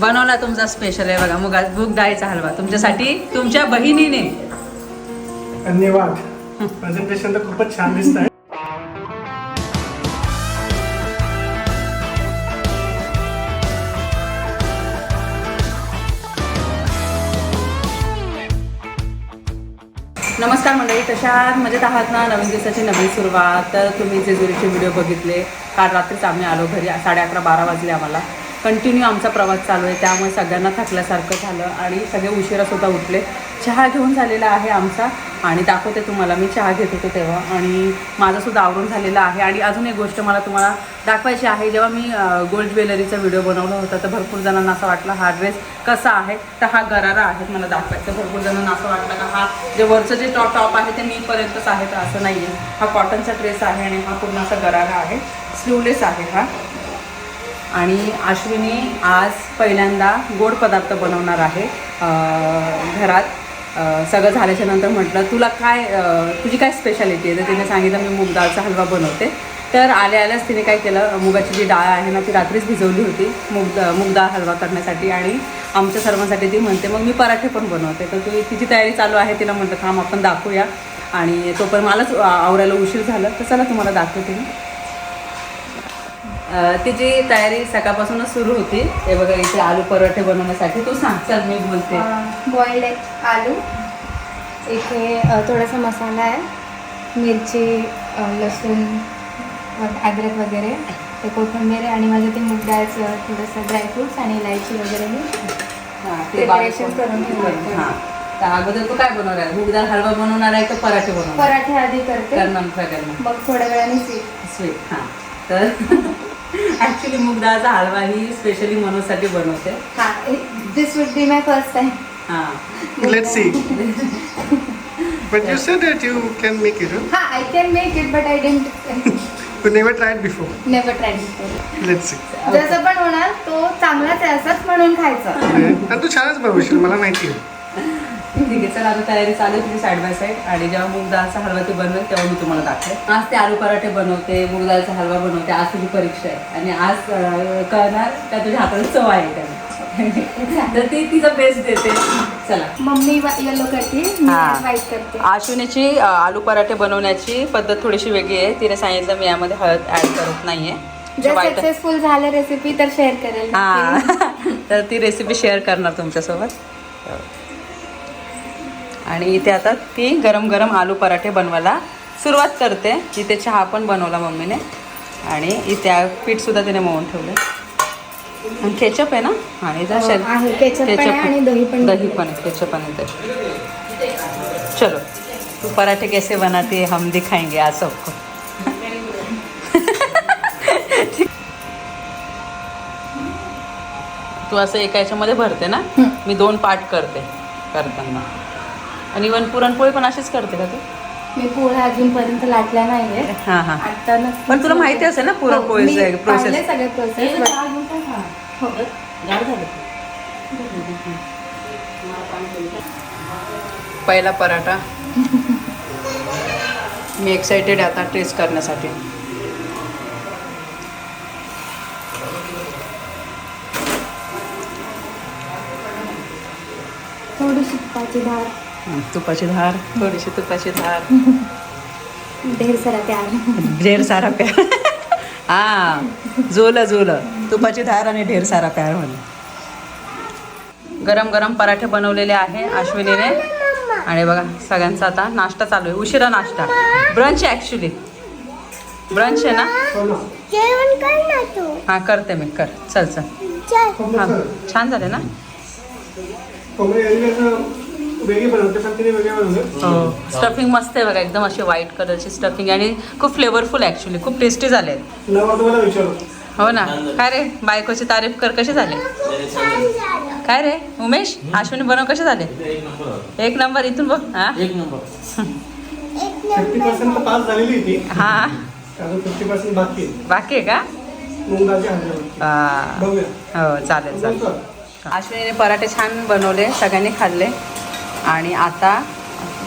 बनवला तुमचा स्पेशल आहे बघा. मुगा मूग डाळीचा हलवा. तुमच्यासाठी तुमच्या बहिणीने. धन्यवाद. प्रेझेंटेशन तर खूपच छान दिसत आहे नमस्कार मंडळी कशात मजेत आहात ना? नवीन दिवसाची नवीन सुरुवात. तर तुम्ही जेजुरीचे व्हिडिओ बघितले काल रात्रीच आम्ही आलो घरी साडे अकरा बारा वाजले आम्हाला. कंटिन्यू आमचा प्रवास चालू आहे. त्यामुळे सगळ्यांना थकल्यासारखं झालं आणि सगळे उशिरा सुद्धा उठले. चहा घेऊन झालेला आहे आमचा आणि दाखवते तुम्हाला मी चहा घेत होते तेव्हा. आणि माझंसुद्धा आवरून झालेलं आहे. आणि अजून एक गोष्ट मला तुम्हाला दाखवायची आहे. जेव्हा मी गोल्ड ज्वेलरीचा व्हिडिओ बनवला होता तर भरपूर जणांना असं वाटलं हा ड्रेस कसा आहे? तर हा गरारा आहे मला दाखवायचं. भरपूर जणांना असं वाटलं का हा जे वरचं जे टॉप टॉप आहे ते मीपर्यंतच आहे. तर असं नाही आहे हा कॉटनचा ड्रेस आहे आणि हा पूर्ण असा गरारा आहे. स्लीवलेस आहे हा. आणि अश्विनी आज पहिल्यांदा गोड पदार्थ बनवणार आहे. घरात. सगळं झाल्याच्यानंतर म्हटलं तुला काय तुझी काय स्पेशालिटी आहे? तर तिने सांगितलं मी मूग डाळचा हलवा बनवते. तर आल्या आल्याच तिने काय केलं मुगाची जी डाळ आहे ना ती रात्रीच भिजवली होती मूग मूग डाळ हलवा करण्यासाठी. आणि आमच्या सर्वांसाठी ती म्हणते मग मी पराठे पण बनवते. तर ती तिची तयारी चालू आहे तिला म्हटलं थांब आपण दाखवूया. आणि तोपर्यंत मलाच आवरायला उशीर झालं. तर चला तुम्हाला दाखवते मी. तिची तयारी सकाळपासूनच सुरू होती हे बघा इथे आलू पराठे बनवण्यासाठी तू सांग चल मी बोलते. बॉइल्ड आलू. इथे थोडासा मसाला आहे. मिरची लसूण अद्रक वगैरे ते कोथिंबीर आणि माझं ते मूग डाळचं थोडंसं ड्रायफ्रुट्स आणि इलायची वगैरे मी हा, ते Preparation करून. हा. तर अगोदर तू काय बनवणार आहे? मुगदार हलवा बनवणार आहे का पराठे बनवणार पराठे आधी करते. करणार मग थोड्या वेळाने स्वीट स्वीट हां. तर ॲक्च्युली मुगदाळचा हलवा ही स्पेशली मनोजसाठी बनवते. हां this would be my first time हां. Let see but you said that you can make it हां I can make it but I didn't you never tried before never try before let see जसं पण होणार तो चांगलाच आहे असंच म्हणून खायचं. आणि तू छानच बनवशील मला माहिती आहे. ठीक आहे चला आता तयारी चालू आहे तुझी साईड बाय साईड आणि जेव्हा मूग दाळचा हलवा ती बनवेल तेव्हा मी तुम्हाला दाखवेल. आज ते आलू पराठे बनवते मूग दाळचा हलवा बनवते आज तुझी परीक्षा आहे. आणि आज अं, कळणार का तुझ्या हाताला चव आहे त्याला तर ती तिचा बेस्ट देते. चला. मम्मी येलो करते मी. व्हाईट करते. आशुनीची आलू पराठे बनवण्याची पद्धत थोडीशी वेगळी आहे. तिने सांगितलं मी यामध्ये हळद ॲड करत नाहीये. जर सक्सेसफुल झालं रेसिपी तर शेअर करेल हा. तर ती रेसिपी शेअर करणार तुमच्यासोबत. आणि इथे आता ती गरम गरम आलू पराठे बनवायला सुरुवात करते. इथे चहा पण बनवला मम्मीने. आणि इथे पीठसुद्धा तिने मळून ठेवलं आणि केचप आहे ना? हा आहे. केचप आणि दही पण दही पण आहे केचप आणि दही. चलो तू पराठे कैसे बनाते हम दिखाएंगे आज सबको. तू असं एका याच्यामध्ये भरते ना. मी दोन पार्ट करते करताना. आणि इवन पुरणपोळी पण अशीच करते का तू? मी पोळ्या अजूनपर्यंत लाटल्या नाहीये हां हां. आता पण तुला माहिती असेल ना पुरणपोळीचं हो? पाहिले सगळे प्रोसेस हो. पहिला पराठा. मी एक्साइटेड आहे आता टेस्ट करण्यासाठी. थोडीशी धार हं, तुपाची धार थोडीशी तुपाची धार. ढेर सारा प्यार. ढेर सारा प्यार. हा जोलं जोलं. तुपाची धार आणि ढेर सारा प्यार म्हणे गरम गरम पराठे बनवलेले आहे अश्विनीने. आणि बघा सगळ्यांचा आता नाश्ता चालू आहे. उशिरा नाश्ता. ब्रंच आहे ॲक्च्युली ब्रंच आहे ना? जेवण कर ना तू. हां करते मी. कर. चल चल. चल. हां छान झाले ना? वेगळी बनवते पण तिने वेगळी बनवलं. हो. स्टफिंग मस्त आहे बघा एकदम अशी व्हाईट कलरची स्टफिंग आणि खूप फ्लेवरफुल ॲक्च्युली खूप टेस्टी झाले तुम्हाला विचारू. हो ना? काय रे? बायकोची तारीफ कर कसे झाले? काय रे? उमेश? अश्विनी बनव कसे झाले? एक नंबर इथून बघ हा? फिफ्टी एक पर्सेंट पास झालेली हा? अजून फिफ्टी पर्सेंट बाकी आहे. बाकी आहे का? हा. बघूया. हो चालेल चालेल. अश्विनीने पराठे छान बनवले सगळ्यांनी खाल्ले. आणि आता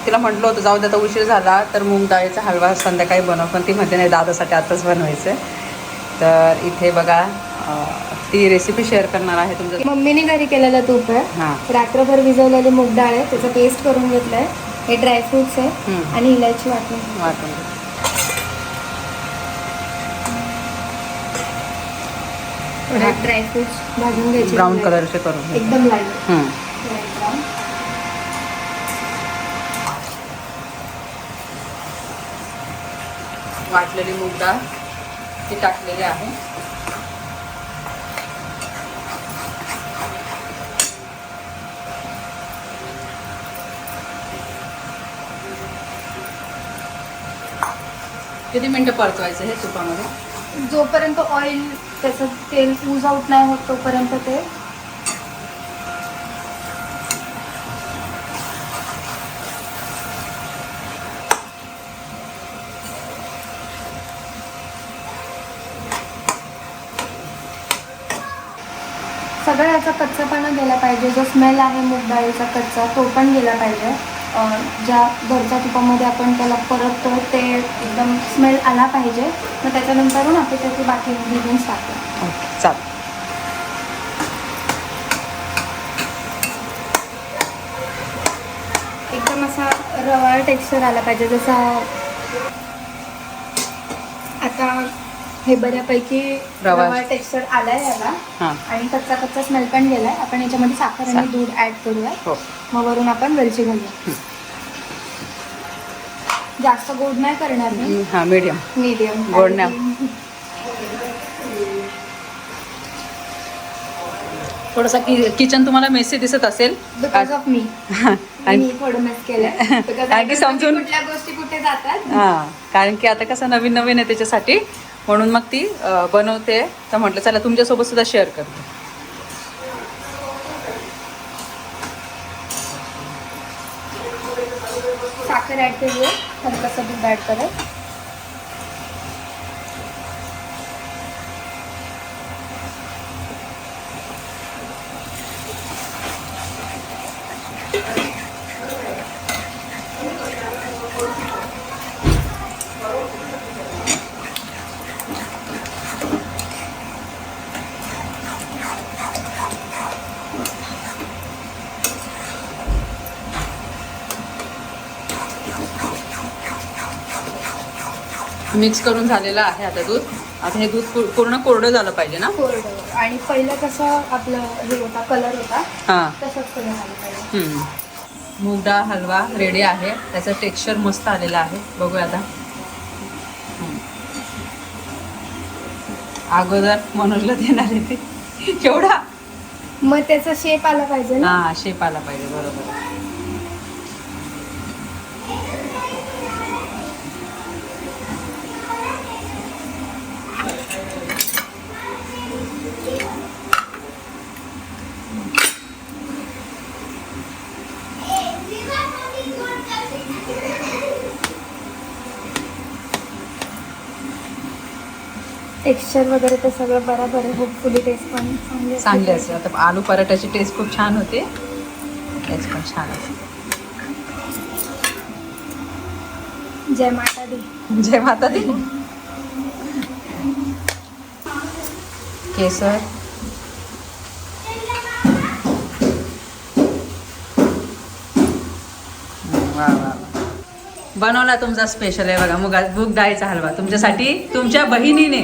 तिला म्हटलं होतं जाऊ दे आता उशीर झाला तर मूग डाळीचा हलवा संध्याकाळी बनव. पण ती म्हणते नाही दादासाठी आताच बनवायचं आहे तर इथे बघा ती रेसिपी शेअर करणार आहे तुमच्या मम्मीने घरी केलेलं तूप आहे. हां. रात्रभर भिजवलेली मूग डाळ आहे त्याचं पेस्ट करून घेतलंय. हे ड्रायफ्रुट्स आहे. आणि इलायची वाटून वाटून ड्रायफ्रुट्स भाजून घ्यायचे ब्राऊन कलरचे करून. एकदम लाइट. वाटलेली मूग डाळ ती टाकलेली आहे. किती मिनटं परतवायचं हे तुपामध्ये जोपर्यंत ऑइल त्याचं तेल यूज आउट नाही होत तोपर्यंत ते सगळं याचा कच्चापणा गेला पाहिजे जो स्मेल आहे मूग डाळीचा कच्चा तो पण गेला पाहिजे. ज्या घरच्या तुपामध्ये आपण त्याला परततो ते एकदम स्मेल आला पाहिजे. मग त्याच्यानंतरून आपण त्याचे बाकी इन्ग्रेडियंट्स टाकतो. ओके चालेल. एकदम असा रवाळ टेक्स्चर आला पाहिजे जसा हे बऱ्यापैकी रवा. टेक्स्चर आलाय याला. हां. आणि कच्चा कच्चा स्मेल पण गेलाय. आपण याच्यामध्ये साखर आणि दूध ऍड करूया. हो. मग वरून आपण वेलची घालूया जास्त गोड नाही करणार मी. हां मीडियम मीडियम गोड नाही. थोडंसं किचन तुम्हाला मेसी दिसत असेल. बिकॉज ऑफ मी आणि- मी थोडं मिस केलंय. Because कारण की I don't know समजून- कुठल्या गोष्टी कुठे जातात. हां कारण की आता कसं नवीन नवीन आहे त्याच्यासाठी. म्हणून मग ती बनवते. तर म्हटलं चला तुमच्यासोबत सुद्धा शेअर करते. साखर ॲड केली हलकंसं दूध ॲड करत मिक्स करून झालेलं आहे आता दूध. आता हे दूध पूर्ण कोरडं झालं पाहिजे ना? कोरडं. आणि पहिलं कसं आपलं हे होता कलर होता हां. तसंच कलर पाहिजे. हम्म. मूग डाळ हलवा रेडी आहे. त्याचं टेक्स्चर मस्त आलेलं आहे. बघूया आता. हम्म. अगोदर मनोजला देणार आहे ते. केवढा? मग त्याचा शेप आला पाहिजे ना? हा शेप आला पाहिजे. बरोबर. टेक्स्चर वगैरे ते सगळं बरोबर आहे. होपफुली टेस्ट पण चांगली असेल आता आलू पराठाची टेस्ट खूप छान होते. टेस्ट पण छान असेल जय माता दी जय माता दी केसर. वा वा वा. बनवला तुमचा स्पेशल आहे बघा. मुगा मूग डाळीचा हलवा. तुमच्यासाठी तुमच्या बहिणीने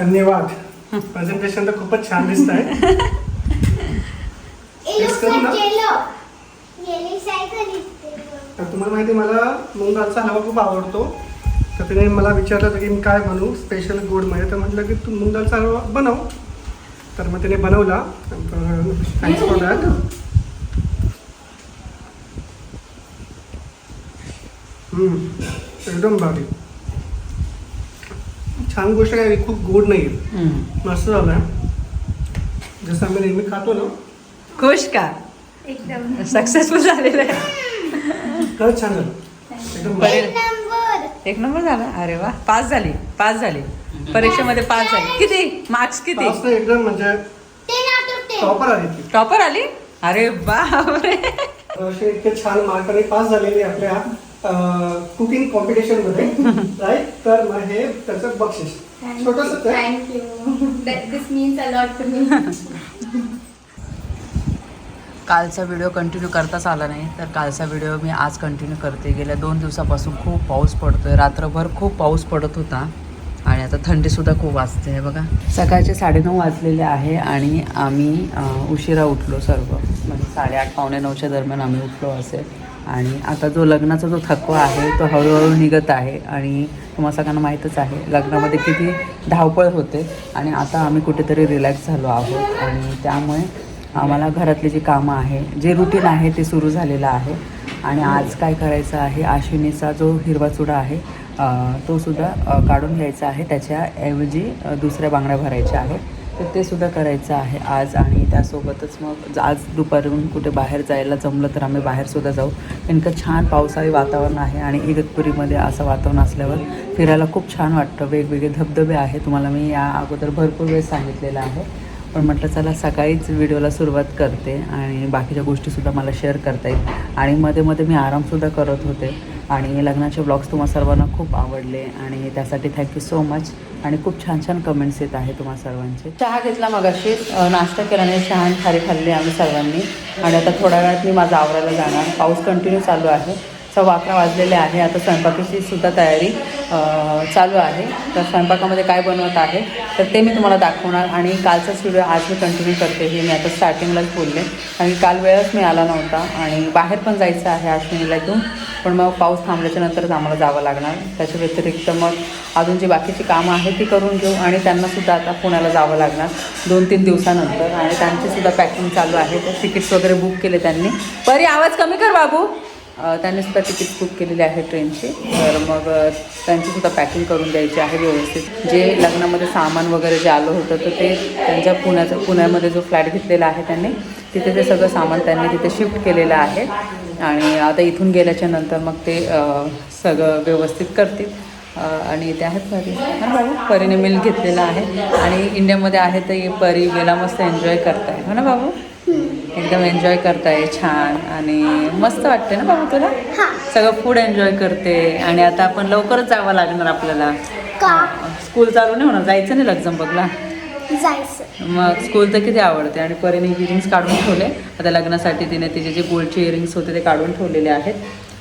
धन्यवाद. प्रेझेंटेशन तर खूपच छान दिसत आहे तर तुम्हाला माहिती आहे, मला मूग डाळचा हलवा खूप आवडतो. तर तिने मला विचारलं होतं की मी काय बनवू? स्पेशल गोडमध्ये तर म्हटलं की तू मूग डाळचा हलवा बनव. तर मग तिने बनवला. थँक्स फॉर दॅट एकदम भारी. छान गोष्ट काय खूप गोड नाही. मस्त झालं जसं आम्ही नेहमी खातो ना. खुश का? एकदम. सक्सेसफुल झालेलं आहे. खरंच छान झालं. एक नंबर. झाला? अरे वा. पास झाली. पास झाली. परीक्षेमध्ये पास झाली. किती? मार्क्स किती? एकदम म्हणजे टॉपर आली टॉपर आली? अरे बापरे. इतके छान मार्काने पास झालेले आपल्या. कुकिंग कॉम्पिटिशनमध्ये राईट तर मग हे त्याचं बक्षीस. छोटस thank you this means a lot to me कालचा व्हिडिओ कंटिन्यू करताच आला नाही तर कालचा व्हिडिओ मी आज कंटिन्यू करते. गेल्या दोन दिवसापासून खूप पाऊस पडतोय. रात्रभर खूप पाऊस पडत होता आणि आता थंडीसुद्धा खूप वाजते आहे बघा. सकाळचे साडेनऊ वाजलेले आहे आणि आम्ही उशिरा उठलो सर्व. म्हणजे साडेआठ पावणे नऊच्या दरम्यान आम्ही उठलो असेल. आणि आता जो लग्नाचा जो थकवा आहे तो हळूहळू निघत आहे आणि तुम्हाला सगळ्यांना माहीतच आहे लग्नामध्ये किती धावपळ होते आणि आता आम्ही कुठेतरी रिलॅक्स झालो आहोत आणि त्यामुळे आम्हाला घरातली जी कामं आहे जे रुटीन आहे ते सुरू झालेलं आहे. आणि आज काय करायचं आहे आश्विनीचा जो हिरवा चुडा आहे तो सुद्धा काढून घ्यायचा आहे. त्याच्याऐवजी दुसऱ्या बांगड्या भरायच्या आहेत. तर ते सुद्धा करायचं आहे आज आणि त्यासोबतच मग आज दुपारून कुठे बाहेर जायला जमलं तर आम्ही बाहेरसुद्धा जाऊ. नेमकं छान पावसाळी वातावरण आहे आणि इगतपुरीमध्ये असं वातावरण असल्यावर फिरायला खूप छान वाटतं. वेगवेगळे धबधबे आहे तुम्हाला मी या अगोदर भरपूर वेळेस सांगितलेलं आहे. पण म्हटलं चला सकाळीच व्हिडिओला सुरुवात करते आणि बाकीच्या गोष्टीसुद्धा मला शेअर करता येईल. आणि मध्ये मध्ये मी आरामसुद्धा करत होते. आणि लग्नाचे ब्लॉग्स तुम्हाला सर्वांना खूप आवडले आणि त्यासाठी थँक्यू सो मच आणि खूप छान छान कमेंट्स येत आहे तुम्हाला सर्वांचे. चहा घेतला मग अशी नाश्ता केला आणि छान खारी खाल्ली आम्ही सर्वांनी. आणि आता थोड्या वेळात मी माझा आवरायला जाणार. पाऊस कंटिन्यू चालू आहे. सव्वा अकरा वाजलेले आहे. आता स्वयंपाकाची सुद्धा तयारी. चालू आहे. तर स्वयंपाकामध्ये काय बनवत आहे तर ते मी तुम्हाला दाखवणार आणि कालचाच व्हिडिओ आज मी कंटिन्यू करते. हे मी आता स्टार्टिंगलाच बोलले. आणि काल वेळच मिळाला नव्हता आणि बाहेर पण जायचं आहे आश्विनीला घेऊन. पण मग पाऊस थांबल्याच्या नंतरच आम्हाला जावं लागणार. त्याच्या व्यतिरिक्त मग अजून जी बाकीची कामं आहेत ती करून घेऊ आणि त्यांनासुद्धा आता पुण्याला जावं लागणार दोन तीन दिवसानंतर. आणि त्यांचीसुद्धा पॅकिंग चालू आहे. तर तिकीट्स वगैरे बुक केले त्यांनी. परी आवाज कमी कर बाबू. अ, त्यांनी सुद्धा तिकीट बुक केलेली आहे ट्रेनची. तर मग त्यांचीसुद्धा त्यांची सुद्धा पॅकिंग करून द्यायची आहे व्यवस्थित. जे लग्नामध्ये सामान वगैरे जे आलं होतं तर ते त्यांच्या पुण्याचं पुण्यामध्ये जो फ्लॅट घेतलेला आहे त्यांनी तिथे ते सगळं सामान त्यांनी तिथे शिफ्ट केलेलं आहे. आणि आता इथून गेल्याच्यानंतर मग ते सगळं व्यवस्थित करतील. आणि ते आहेत परी. हा परीने मिल घेतलेला आहे. आणि इंडियामध्ये आहे तर परी गेला मस्त एन्जॉय करताय हो ना बाबू? एकदम एन्जॉय करताय छान. आणि मस्त वाटते ना बाबू तुला? सगळं फूड एन्जॉय करते. आणि आता आपण लवकरच जावं लागणार आपल्याला. का? स्कूल चालू नाही होणार. जायचं नाही जायचं. मग स्कूल तर किती आवडते? आणि परीने इयरिंग्स काढून ठेवले. आता लग्नासाठी तिने तिचे जे गोल्डचे इयरिंग्स होते ते काढून ठेवलेले आहेत.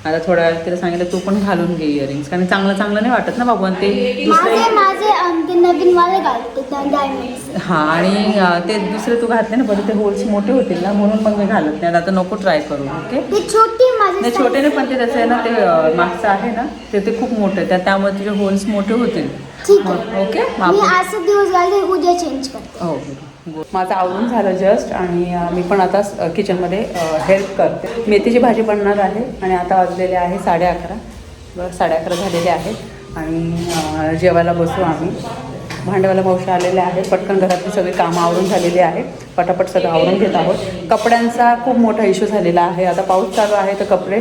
आता थोड्या वेळात तिला सांगितलं तू पण घालून घे इयरिंग्स कारण चांगलं चांगलं नाही वाटत ना बाबू आणि ते दुसरे माझे माझे अं, ते नवीन वाले घालते डायमंड्स हां आणि अं, ते दुसरे तू घातले ना बरं ते होल्स मोठे होतील ना म्हणून मग मी घालत नाही. आता नको ट्राय करू ओके ते छोटी माझे नाही छोटे नाही पण ते त्याचं आहे ना ते अं, मागचं आहे ना ते ते खूप मोठे त्या त्यामुळे तुझे होल्स मोठे होतील. ठीक आहे. ओके मी असं दिवस घालते उद्या चेंज करते. हो हो. माझं आवरून झालं जस्ट आणि मी पण आता किचनमध्ये हेल्प करते. मेथीची भाजी बनणार आहे आणि आता वाजलेले आहे साडे अकरा बरं साडे अकरा झालेले आहेत आणि जेवायला बसू आम्ही. भांडेवाला मावशी आलेले आहेत. पटकन घरातली सगळी कामं आवरून झालेली आहे पटापट सगळं आवरून घेत आहोत. कपड्यांचा खूप मोठा इश्यू झालेला आहे. आता पाऊस चालू आहे तर कपडे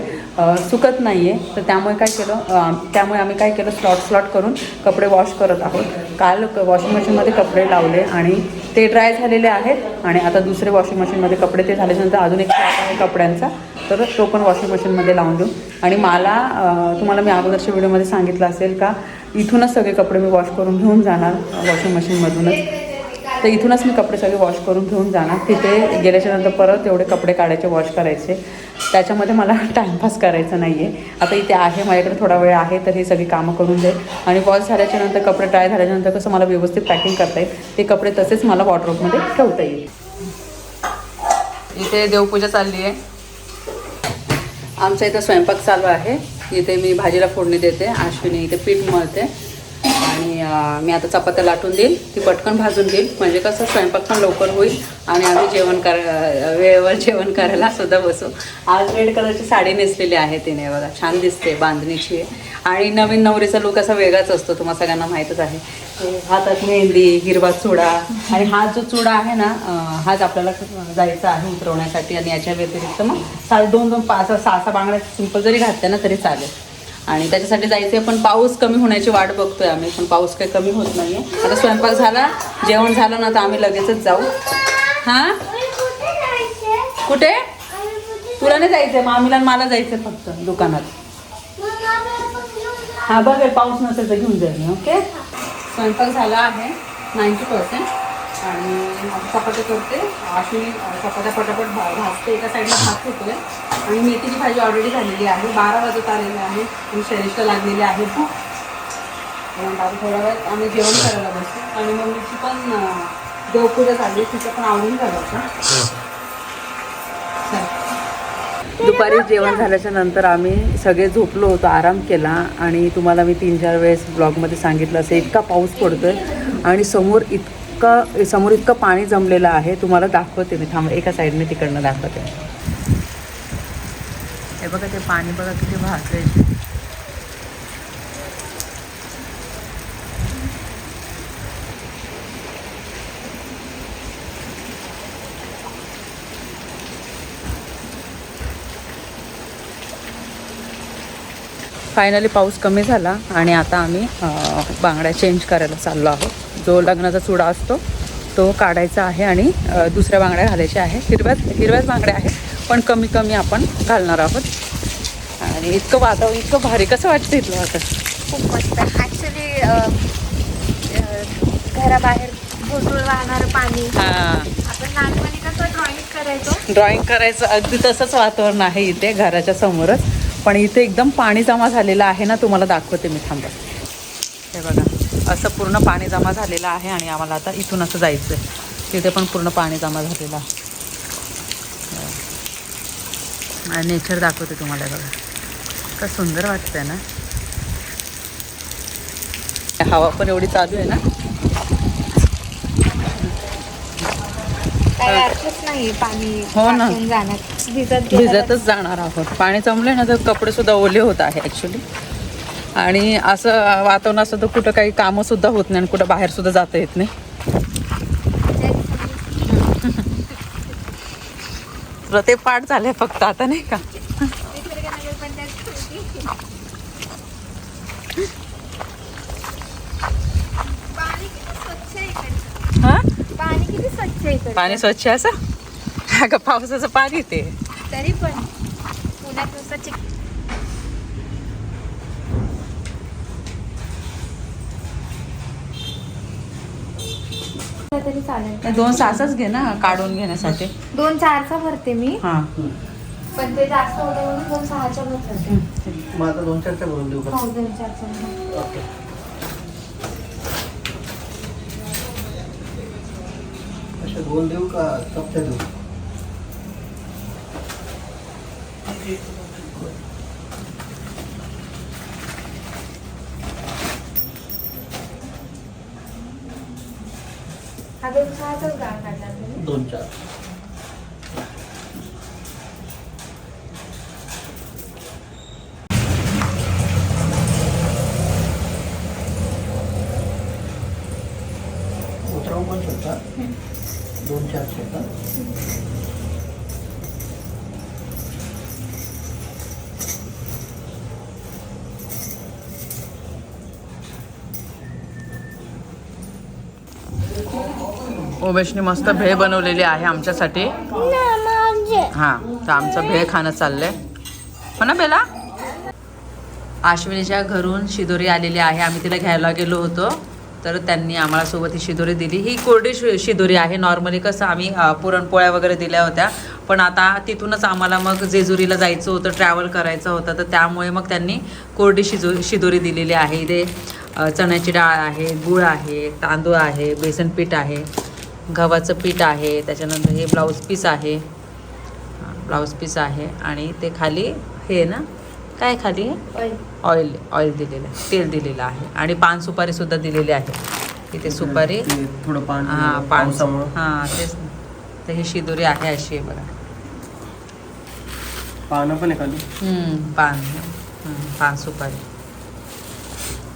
सुकत नाही आहे तर त्यामुळे काय केलं त्यामुळे आम्ही काय केलं स्लॉट स्लॉट करून कपडे वॉश करत आहोत. काल वॉशिंग मशीनमध्ये कपडे लावले आणि ते ड्राय झालेले आहेत आणि आता दुसरे वॉशिंग मशीनमध्ये कपडे ते झाल्याच्यानंतर अजून एक आहे कपड्यांचा तर तो पण वॉशिंग मशीनमध्ये लावून देऊ. आणि मला तुम्हाला मी अगोदरच्या व्हिडिओमध्ये सांगितलं असेल का इथूनच सगळे कपडे मी वॉश करून घेऊन जाणार वॉशिंग मशीनमधूनच तर इथूनच मी कपडे सगळे वॉश करून घेऊन जाणार. तिथे गेल्याच्यानंतर परत एवढे कपडे काढायचे वॉश करायचे. त्याच्यामध्ये मला टाईमपास करायचा नाही आहे आता इथे आहे माझ्याकडे थोडा वेळ आहे तर हे सगळी कामं करून जाईल आणि वॉश झाल्याच्यानंतर कपडे ड्राय झाल्याच्यानंतर कसं मला व्यवस्थित पॅकिंग करता येईल ते कपडे तसेच मला वॉर्ड्रोबमध्ये ठेवता येईल. इथे देवपूजा चालली आहे. आमच्या इथं स्वयंपाक चालू आहे. इथे मी भाजीला फोडणी देते अश्विनी इथे पीठ मळते. आणि मी आता चपात्या लाटून देईल ती पटकन भाजून देईल म्हणजे कसं स्वयंपाक पण लवकर होईल आणि आम्ही जेवण कर वेळेवर जेवण करायला सुद्धा बसू. आज रेड कलरची साडी नेसलेली आहे तिने बघा छान दिसते बांधणीची. आहे आणि नवीन नवरीचा लुक असा वेगळाच असतो तुम्हाला सगळ्यांना माहीतच आहे. हातात मेहंदी हिरवा चुडा आणि हा जो चुडा आहे ना हाच आपल्याला जायचा आहे उतरवण्यासाठी आणि याच्या व्यतिरिक्त मग साडे दोन दोन पाच सहा सहा बांगड्या सिंपल जरी घातल्या ना तरी चालेल. आणि त्याच्यासाठी जायचं पण पाऊस कमी होण्याची वाट बघतोय आम्ही पण पाऊस काही कमी होत नाही आहे आता स्वयंपाक झाला जेवण झालं ना तर आम्ही लगेचच जाऊ. हां? कुठे? जायचं तुला नाही जायचं मामीला मला जायचं फक्त दुकानात. हा बघेल पाऊस नसेल तर घेऊन जाईल मी ओके? स्वयंपाक झाला आहे नाईंटी पर्सेंट आणि चपात्या करते. अशी चपात्या पटापट भा भाजते एका साईडला भात होतोय. आणि मेथीची भाजी ऑलरेडी झालेली आहे. बारा वाजत आलेली आहे. आणि शरीष्ठ लागलेली आहे. भूक आता थोडा वेळ आम्ही जेवण करायला बसतो आणि मम्मीची पण देवपूजा झाली तिचं पण आवडून झालं होतं दुपारी जेवण झाल्याच्यानंतर आम्ही सगळे झोपलो होतो. आराम केला. आणि तुम्हाला मी तीन चार वेळेस ब्लॉगमध्ये सांगितलं असं इतका पाऊस पडतोय. आणि समोर इतकं समोर इतकं पाणी जमलेलं आहे. तुम्हाला दाखवते मी. थांब एका साईडने तिकडनं दाखवते. हे बघा ते पाणी बघा किती वाहतंय फायनली पाऊस कमी झाला आणि आता आम्ही बांगड्या चेंज करायला चाललो आहोत. जो लग्नाचा चुडा असतो तो काढायचा आहे आणि दुसऱ्या बांगड्या घालायच्या आहे. हिरव्याच हिरव्याच बांगड्या आहेत. पण कमी कमी आपण घालणार आहोत. आणि इतकं वातावरण इतकं भारी. कसं वाटतं इथलं वातावरण? खूप मस्त. ॲक्च्युली घराबाहेर भोसूळ वाहणारं पाणी. हां. आपण लहानपणी कसं ड्रॉइंग करायचो. ड्रॉइंग करायचं अगदी तसंच वातावरण आहे इथे घराच्या समोरच. पण इथे एकदम पाणी जमा झालेलं आहे ना तुम्हाला दाखवते मी थांबा. हे बघा असं पूर्ण पाणी जमा झालेलं आहे आणि आम्हाला आता इथून असं जायचं आहे तिथे पण पूर्ण पाणी जमा झालेलं आहे आणि नेचर दाखवते तुम्हाला बघा. का सुंदर वाटतंय ना. हवा पण एवढी चालू आहे ना. नाही पाणी हो ना. भिजतच जाणार आहोत. पाणी जमले ना तर कपडे सुद्धा ओले होत आहे ॲक्च्युली आणि असं वातावरण असं तर कुठं काही कामं सुद्धा होत नाही आणि कुठं बाहेर सुद्धा जाता येत नाही. तुला ते पाठ झाले फक्त आता नाही का. पाणी स्वच्छ. हा असं अगं पावसाचं पाणी ते तरी पण तरी चालेल. दोन सासच घे ना काढून घेण्यासाठी. दोन चारचा भरते मी. हां. पण ते जास्त होते म्हणून दोन सहाच्या भरते. मग आता दोन चारच्या भरून देऊ का? हो दोन चारचा. ओके. अशा दोन देऊ का चपच्या देऊ? हा दोन सहाचाच गाळ काढला दोन चार ओमेशने मस्त भेळ बनवलेली आहे आमच्यासाठी. हां तर आमचं भेळ खाणं चाललंय. हो ना बेला? आश्विनीच्या घरून शिदोरी आलेली आहे. आम्ही तिला घ्यायला गेलो होतो. तर त्यांनी आम्हाला सोबत ही शिदोरी दिली. ही कोरडी शि शिदोरी आहे. नॉर्मली कसं आम्ही पुरणपोळ्या वगैरे दिल्या होत्या. पण आता तिथूनच आम्हाला मग जेजुरीला जायचं होतं ट्रॅव्हल करायचं होतं. तर त्यामुळे मग त्यांनी कोरडी शिजो शिदोरी दिलेली आहे. इथे चण्याची डाळ आहे गुळ आहे तांदूळ आहे बेसन पीठ आहे. गव्हाचं पीठ आहे त्याच्यानंतर हे ब्लाऊज पीस आहे. ब्लाऊज पीस आहे आणि ते खाली हे ना? काय खाली? ऑइल ऑइल ऑइल दिलेलं आहे तेल दिलेलं आहे. आणि पान सुपारी सुद्धा दिलेली आहे. इथे सुपारी ते थोडं पान हां पान हां तेच. तर ही शिदोरी आहे अशी आहे बघा. पानं पण आहे खाली? हम्म, पान. हम्म, पान सुपारी.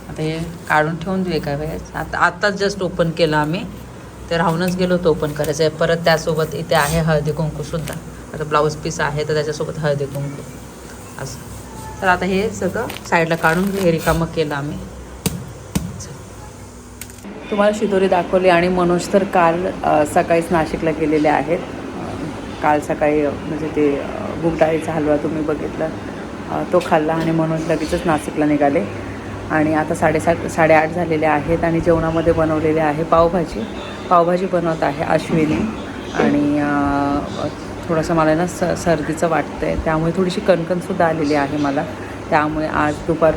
आता हे काढून ठेवून देऊ एका वेळेस. आता आत्ताच जस्ट ओपन केलं आम्ही. ते राहूनच गेलो तो ओपन करायचं. आहे परत त्यासोबत इथे आहे हळदी कुंकूसुद्धा आता ब्लाऊज पीस आहे तर त्याच्यासोबत हळदी कुंकू. असं. तर आता हे सगळं साईडला काढून हे रिकामं केलं आम्ही. तुम्हाला शिदोरी दाखवली आणि मनोज तर काल सकाळीच नाशिकला गेलेले आहेत. काल सकाळी म्हणजे ते गुगडाळीचा हलवा तुम्ही बघितला. तो खाल्ला आणि मनोज लगेचच नाशिकला निघाले. आणि आता साडेसात साडेआठ झालेले आहेत आणि जेवणामध्ये बनवलेले आहे पावभाजी. पावभाजी बनवत आहे अश्विनी. आणि थोडंसं मला ना स सर्दीचं वाटतं आहे त्यामुळे थोडीशी कणकणसुद्धा आलेली आहे मला. त्यामुळे आज दुपार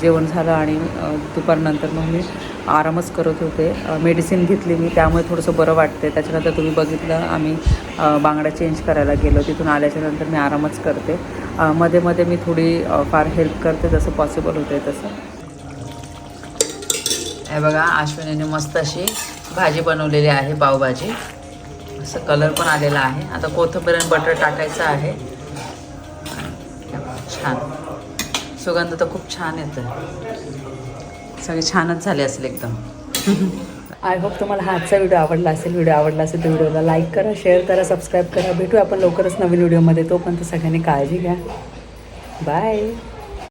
जेवण झालं आणि दुपारनंतर मग मी आरामच करत होते. मेडिसिन घेतली मी. त्यामुळे थोडंसं बरं वाटते त्याच्यानंतर तुम्ही बघितलं आम्ही बांगडा बांगड्या चेंज करायला गेलो. तिथून आल्याच्यानंतर मी आरामच करते. मध्ये मध्ये मी थोडी फार हेल्प करते जसं पॉसिबल होते तसं. हे बघा अश्विनीने मस्त अशी भाजी बनवलेली आहे पावभाजी. असं कलर पण आलेला आहे. आता कोथिंबीर आणि बटर टाकायचं आहे. छान. सुगंध तर खूप छान येतं सगळे छानच झाले असेल एकदम. आय होप तुम्हाला हा आजचा व्हिडिओ आवडला असेल व्हिडिओ आवडला असेल तर व्हिडिओला लाईक करा शेअर करा सबस्क्राईब करा. भेटू आपण लवकरच नवीन व्हिडिओमध्ये तोपर्यंत सगळ्यांनी काळजी घ्या. बाय